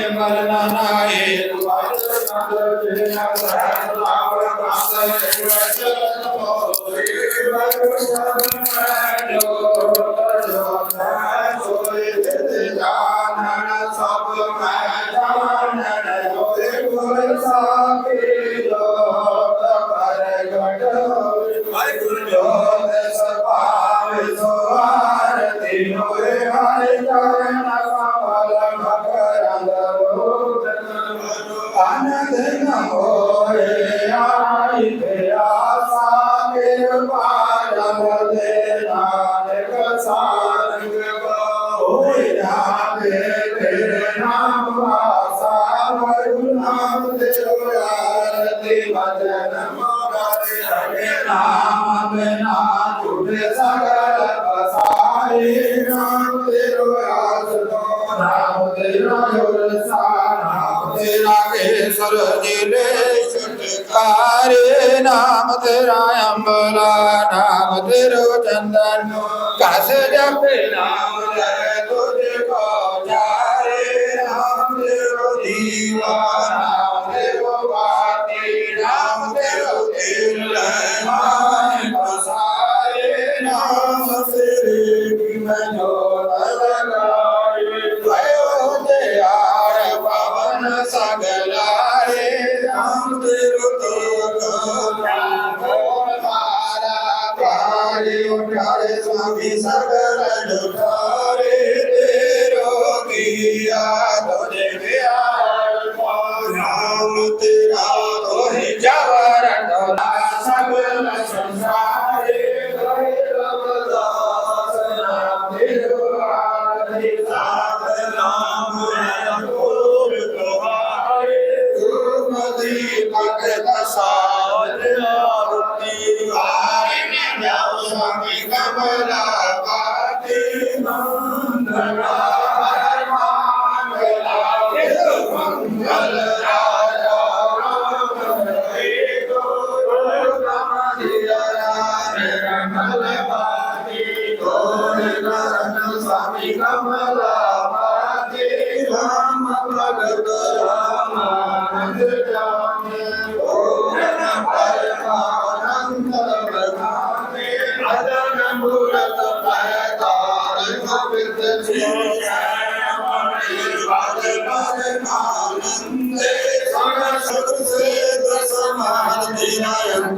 Thank you. ਨਾਮ ਤੇਰਾ ਜੋਰ ਨਾਮ ਤੇਰਾ ਕੇਸਰ ਜਿਲੇ ਛਟਕਾਰੇ ਨਾਮ ਤੇਰਾ ਅੰਬਲਾ ਨਾਮ ਤੇਰੋ ਚੰਦਨ ਕਸ ਜਪੇ ਨਾਮ ਲੈ ਤੁਝ ਕੋ ਜਾਰੇ, ਨਾਮ ਤੇਰੋ ਦੀਵਾ। स्वामी सकल दुखारे तेरो किया तुझे प्यार राम तेरे ਸਮਾਨ ਦਿਨਾਇਨ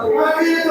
Puedes ir